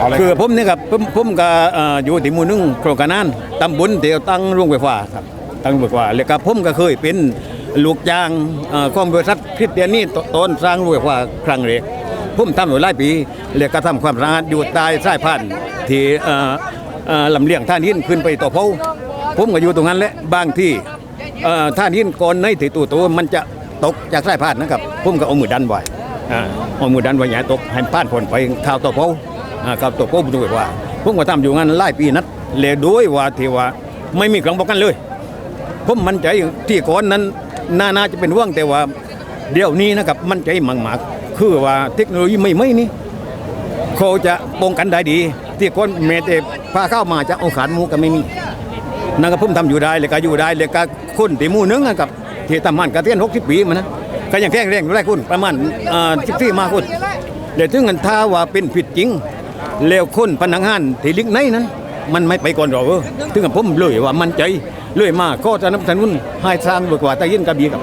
เอาเลยคือผมนี่ครับผมผมก็เอ่ออยู่ที่หมู่หนึงโครงการนั้นตำบลเดียวตั้งโรงไฟฟ้าครับตั้งโรงไฟฟ้าแล้วก็ผมก็เคยเป็นลูกจ้างเอ่อของบริษัทคริสเตียนนี่ตอนสร้างโรงไฟฟ้าครั้งแรกผมทำอยู่หลายปีแล้วก็ทำความสะอาดอยู่ใต้สายพานที่เอ่อเอ่อลำเลียงท่านหินขึ้นไปต่อเผาผมก็อยู่ตรงนั้นแหละบางที่เอ่อท่านหินก่อนในที่ตัวตัวมันจะตกจากสายพานนะครับผมก็เอามือดันไว้ อ่าเอามือดันไว้อย่าให้ตกให้ผ่านผลไปข่าวต่อเผา อ่าครับตัวผมด้วยว่าผมก็ทำอยู่งั้นหลายปีนัดเลยโดยว่าที่ว่าไม่มีเครื่องป้องกันเลยผมมั่นใจที่ก่อนนั้นน่าจะเป็นว่างแต่ว่าเดี๋ยวนี้นะครับมั่นใจมังหมากคือว่าเทคโนโลยีไม่ไม่นี่เขาจะป้องกันได้ดี ที่ก่อนเมตพาเข้ามาจะเอาขานหมูก็ไม่มีนั่นก็ผมทำอยู่ได้เลยก็อยู่ได้เลยก็คนที่หมูนึงนะครับที่ทำมันกระเทียน60ปีมานะก็ยังแข็งแรงอยู่ได้คุณประมาณอ่า14มาคุณเดี๋ยวถึงกันถ้าว่าเป็นผิดจริง แล้วคนพนักงานที่ลิกไหนนั้น มันไม่ไปก่อนหรอกถึงกับผมเลยว่ามันใจเลยมาก็จะนับสนุนให้สร้างบทกว่าตะยินกระบีกับ